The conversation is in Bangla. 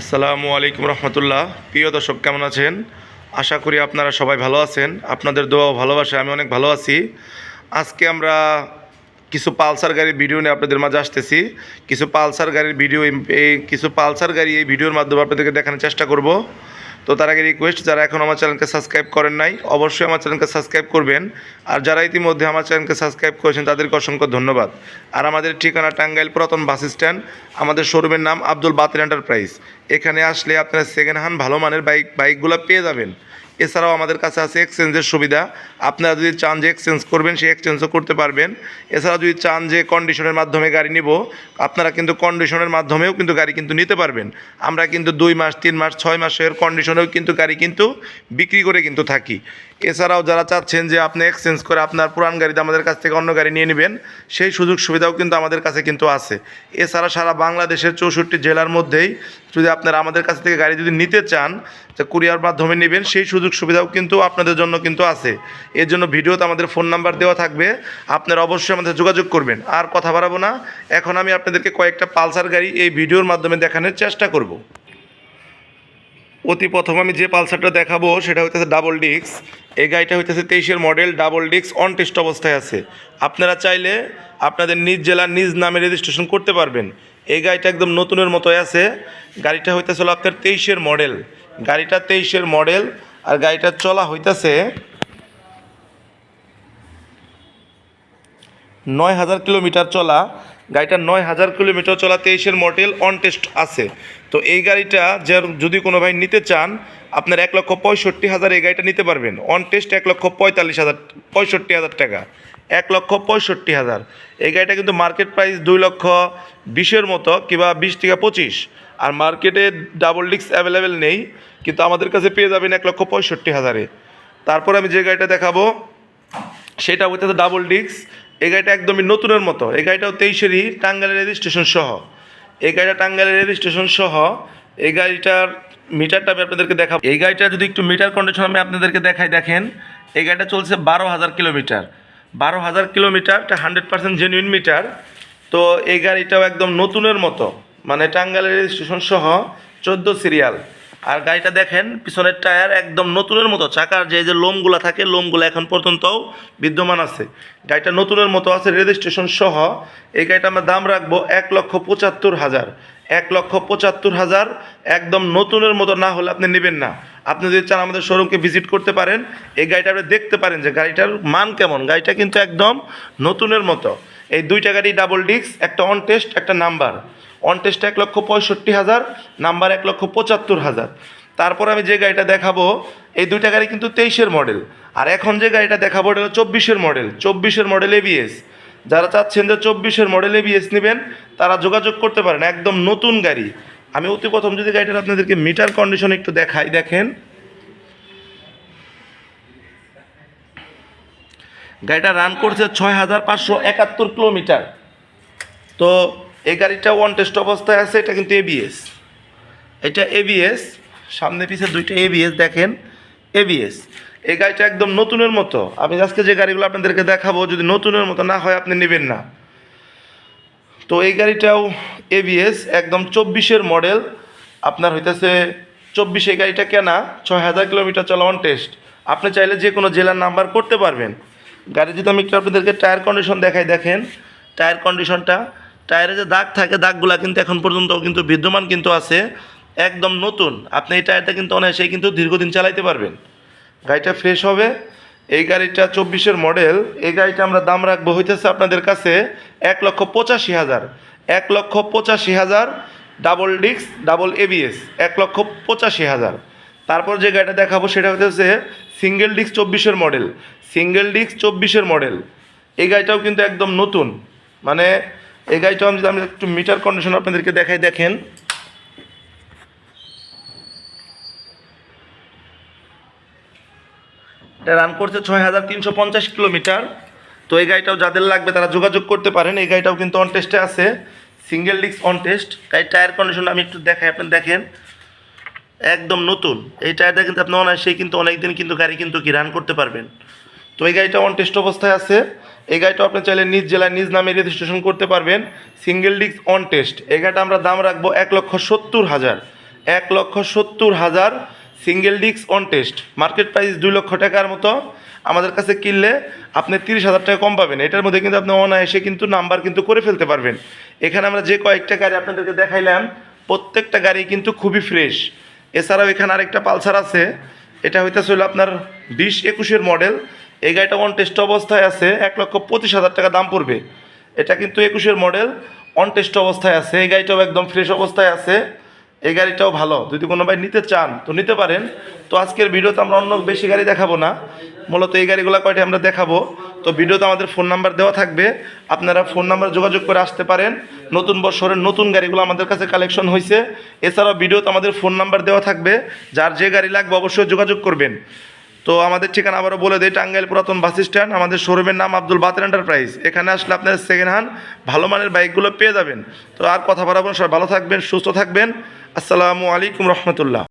আসসালামু আলাইকুম রহমতুল্লাহ। প্রিয় দর্শক, কেমন আছেন? আশা করি আপনারা সবাই ভালো আছেন। আপনাদের দোয়া ভালোবাসে, আমি অনেক ভালো আছি। আজকে আমরা কিছু পালসার গাড়ির ভিডিও নিয়ে আপনাদের মাঝে আসতেছি। কিছু পালসার গাড়ির ভিডিও এই কিছু পালসার গাড়ি এই ভিডিওর মাধ্যমে আপনাদেরকে দেখানোর চেষ্টা করব। তো তার আগে রিকোয়েস্ট যারা এখন আমার চ্যানেলকে সাবস্ক্রাইব করেন নাই, অবশ্যই আমার চ্যানেলকে সাবস্ক্রাইব করবেন। আর যারা ইতিমধ্যে আমার চ্যানেলকে সাবস্ক্রাইব করেছেন, তাদেরকে অসংখ্য ধন্যবাদ। আর আমাদের ঠিকানা টাঙ্গাইল পুরাতন বাস স্ট্যান্ড, আমাদের শোরুমের নাম আব্দুল বাতিল এন্টারপ্রাইজ এখানে আসলে আপনারা সেকেন্ড হ্যান্ড ভালো মানের বাইক বাইকগুলো পেয়ে যাবেন। এছাড়াও আমাদের কাছে আছে এক্সচেঞ্জের সুবিধা। আপনারা যদি চান যে এক্সচেঞ্জ করবেন, সেই এক্সচেঞ্জও করতে পারবেন। এছাড়া যদি চান যে কন্ডিশনের মাধ্যমে গাড়ি নিব, আপনারা কিন্তু কন্ডিশনের মাধ্যমেও কিন্তু গাড়ি কিন্তু নিতে পারবেন। আমরা কিন্তু দুই মাস, তিন মাস, ছয় মাসের কন্ডিশনেও কিন্তু গাড়ি কিন্তু বিক্রি করে কিন্তু থাকি। এছাড়াও যারা চাচ্ছেন যে আপনি এক্সচেঞ্জ করে আপনার পুরান গাড়িতে আমাদের কাছ থেকে অন্য গাড়ি নিয়ে নেবেন, সেই সুযোগ সুবিধাও কিন্তু আমাদের কাছে কিন্তু আছে। এছাড়া সারা বাংলাদেশের চৌষট্টি জেলার মধ্যেই যদি আপনারা আমাদের কাছ থেকে গাড়ি যদি নিতে চান যে কুরিয়ার মাধ্যমে নেবেন, সেই সুযোগ সুবিধাও কিন্তু আপনাদের জন্য কিন্তু আছে। এর জন্য ভিডিওতে আমাদের ফোন নাম্বার দেওয়া থাকবে, আপনারা অবশ্যই আমাদের যোগাযোগ করবেন। আর কথা বাড়াবো না, এখন আমি আপনাদেরকে কয়েকটা পালসার গাড়ি এই ভিডিওর মাধ্যমে দেখানোর চেষ্টা করব। অতি প্রথম আমি যে পালসারটা দেখাবো, সেটা হইতেছে ডাবল ডিক্স এই গাড়িটা হইতেছে তেইশের মডেল ডাবল ডিক্স অন টেস্ট অবস্থায় আছে। আপনারা চাইলে আপনাদের নিজ জেলার নিজ নামে রেজিস্ট্রেশন করতে পারবেন। এই গাড়িটা একদম নতুনের মতো আছে। গাড়িটা হইতেছে হলো আপনার তেইশের মডেল গাড়িটা তেইশের মডেল আর গাড়িটা চলা হইতেছে নয় হাজার কিলোমিটার চলা। গাড়িটা নয় হাজার কিলোমিটার চলা তেইশের মডেল অন টেস্ট আছে। তো এই গাড়িটা যে যদি কোনো ভাই নিতে চান, আপনার এক লক্ষ পঁয়ষট্টি হাজার এই গাড়িটা নিতে পারবেন। অন টেস্ট এক লক্ষ পঁয়তাল্লিশ হাজার, পঁয়ষট্টি হাজার টাকা। এক লক্ষ পঁয়ষট্টি হাজার। এই গাড়িটা কিন্তু মার্কেট প্রাইস দুই লক্ষ বিশের মতো, কিংবা বিশ থেকে পঁচিশ। আর মার্কেটে ডাবল ডিস্ক অ্যাভেলেবেল নেই, কিন্তু আমাদের কাছে পেয়ে যাবেন এক লক্ষ পঁয়ষট্টি হাজারে। তারপর আমি যে গাড়িটা দেখাবো, সেটা হচ্ছে ডাবল ডিস্ক এই গাড়িটা একদমই নতুনের মতো। এই গাড়িটাও তেইশেরই টাঙ্গাইলের রেজিস্ট্রেশন সহ। এই গাড়িটা টাঙ্গাইলের রেজিস্ট্রেশন সহ, এই গাড়িটার মিটারটা আমি আপনাদেরকে দেখাবো। এই গাড়িটা যদি একটু মিটার কন্ডিশন আমি আপনাদেরকে দেখাই, দেখেন, এই গাড়িটা চলছে বারো হাজার কিলোমিটার। বারো হাজার কিলোমিটার, এটা হান্ড্রেড পার্সেন্ট জেনুইন মিটার। তো এই গাড়িটাও একদম নতুনের মতো। মানে টাঙ্গাইলের রেজিস্ট্রেশন সহ চোদ্দ সিরিয়াল। আর গাড়িটা দেখেন, পিছনের টায়ার একদম নতুনের মতো। চাকার যে যে লোমগুলা থাকে, লোমগুলো এখন পর্যন্তও বিদ্যমান আছে। গাড়িটা নতুনের মতো আছে, রেজিস্ট্রেশন সহ। এই গাড়িটা আমরা দাম রাখব এক লক্ষ পঁচাত্তর হাজার। এক লক্ষ পঁচাত্তর হাজার একদম নতুনের মতো না হলে আপনি নেবেন না। আপনি যদি চান আমাদের শোরুমকে ভিজিট করতে পারেন, এই গাড়িটা আপনি দেখতে পারেন যে গাড়িটার মান কেমন। গাড়িটা কিন্তু একদম নতুনের মতো। এই দুইটা গাড়ি ডাবল ডিস্ক একটা অন টেস্ট একটা নাম্বার অন টেস্ট এক লক্ষ পঁয়ষট্টি হাজার নাম্বার এক লক্ষ পঁচাত্তর হাজার। তারপর আমি যে গাড়িটা দেখাবো, এই দুইটা গাড়ি কিন্তু তেইশের মডেল আর এখন যে গাড়িটা দেখাবো, এটা চব্বিশের মডেল চব্বিশের মডেল এবিএস যারা চাচ্ছেন যে চব্বিশের মডেল এবিএস নেবেন, তারা যোগাযোগ করতে পারেন, একদম নতুন গাড়ি। আমি অতি প্রথম যদি গাড়িটার আপনাদেরকে মিটার কন্ডিশন একটু দেখাই, দেখেন। গাড়িটা রান করছে ছয় হাজার পাঁচশো একাত্তর কিলোমিটার তো এই গাড়িটা ওয়ান টেস্ট অবস্থায় আছে, এটা কিন্তু এবিএস এটা এবিএস সামনে পিছে দুইটা এবিএস দেখেন এবিএস এই গাড়িটা একদম নতুনের মতো। আমি আজকে যে গাড়িগুলো আপনাদেরকে দেখাবো, যদি নতুনের মতো না হয়, আপনি নেবেন না। তো এই গাড়িটাও এবিএস একদম চব্বিশের মডেল। আপনার হইতেছে চব্বিশে এই গাড়িটা কেনা, ছয় হাজার কিলোমিটার চলা অন টেস্ট আপনি চাইলে যে কোনো জেলার নাম্বার করতে পারবেন। গাড়ি যদি আমি একটু আপনাদেরকে টায়ার কন্ডিশন দেখাই, দেখেন। টায়ার কন্ডিশনটা টায়ারে যে দাগ থাকে, দাগগুলা কিন্তু এখন পর্যন্ত কিন্তু বিদ্যমান কিন্তু আছে, একদম নতুন। আপনি এই টায়ারটা কিন্তু অনায়াসেই কিন্তু দীর্ঘদিন চালাইতে পারবেন। গাড়িটা ফ্রেশ হবে। এই গাড়িটা চব্বিশের মডেল এই গাড়িটা আমরা দাম রাখব হইতেছে আপনাদের কাছে এক লক্ষ পঁচাশি হাজার। এক লক্ষ পঁচাশি হাজার ডাবল ডিস্ক ডাবল এবিএস এক লক্ষ পঁচাশি হাজার। তারপর যে গাড়িটা দেখাবো সেটা হচ্ছে সিঙ্গেল ডিস্ক চব্বিশের মডেল সিঙ্গেল ডিস্ক চব্বিশের মডেল এই গাড়িটাও কিন্তু একদম নতুন। মানে এই গাড়িটাও আমি যদি আমি একটু মিটার কন্ডিশন আপনাদেরকে দেখাই, দেখেন। এটা রান করছে ছয় হাজার তিনশো পঞ্চাশ কিলোমিটার। তো এই গাড়িটাও যাদের লাগবে তারা যোগাযোগ করতে পারেন। এই গাড়িটাও কিন্তু অন টেস্টে আছে। সিঙ্গেল ডিস্ক অন টেস্ট গাড়ির টায়ার কন্ডিশন আমি একটু দেখাই, আপনি দেখেন। একদম নতুন। এই টায়ারটা কিন্তু আপনি অনায়াসেই কিন্তু অনেক দিন কিন্তু গাড়ি কিন্তু কি রান করতে পারবেন। তো এই গাড়িটা অন টেস্ট অবস্থায় আছে। এই গাড়িটা আপনি চাইলে নিজ জেলায়, নিজ নামে রেজিস্ট্রেশন করতে পারবেন। সিঙ্গেল ডিস্ক অন টেস্ট এই গাড়িটা আমরা দাম রাখব এক লক্ষ সত্তর হাজার। এক লক্ষ সত্তর হাজার single disc on test market price দুই লক্ষ টাকার মতো। আমাদের কাছে কিনলে আপনি তিরিশ হাজার টাকা কম পাবেন। এটার মধ্যে কিন্তু আপনি অনায়াসে কিন্তু নাম্বার কিন্তু করে ফেলতে পারবেন। এখানে আমরা যে কয়েকটা গাড়ি আপনাদেরকে দেখাইলাম, প্রত্যেকটা গাড়ি কিন্তু খুবই ফ্রেশ এছাড়াও এখানে আরেকটা পালসার আছে। এটা হইতেছে হলো আপনার বিশ একুশের মডেল এই গাড়িটা অন টেস্ট অবস্থায় আছে, এক লক্ষ পঁচিশ হাজার টাকা দাম পড়বে। এটা কিন্তু একুশের মডেল অন টেস্ট অবস্থায় আছে। এই গাড়িটাও একদম ফ্রেশ অবস্থায় আছে। এই গাড়িটাও ভালো। যদি কোনো ভাই নিতে চান, তো নিতে পারেন। তো আজকের ভিডিওতে আমরা অন্য বেশি গাড়ি দেখাবো না। মূলত এই গাড়িগুলো কয়টি আমরা দেখাবো। তো ভিডিওতে আমাদের ফোন নাম্বার দেওয়া থাকবে। আপনারা ফোন নাম্বার যোগাযোগ করে আসতে পারেন। নতুন বছরের নতুন গাড়িগুলো আমাদের কাছে কালেকশন হয়েছে এছাড়াও ভিডিওতে আমাদের ফোন নাম্বার দেওয়া থাকবে। যার যে গাড়ি লাগবে অবশ্যই যোগাযোগ করবেন। তো আমাদের ঠিকানা আবারও বলে দিই টাঙ্গাইল পুরাতন বাস স্ট্যান্ড। আমাদের শোরুমের নাম আব্দুল বাতের এন্টারপ্রাইজ। এখানে আসলে আপনার সেকেন্ড হ্যান্ড ভালো মানের বাইকগুলো পেয়ে যাবেন। তো আর কথা বলাবো না, সবাই ভালো থাকবেন সুস্থ থাকবেন। আসসালামু আলাইকুম রহমতুল্লাহ।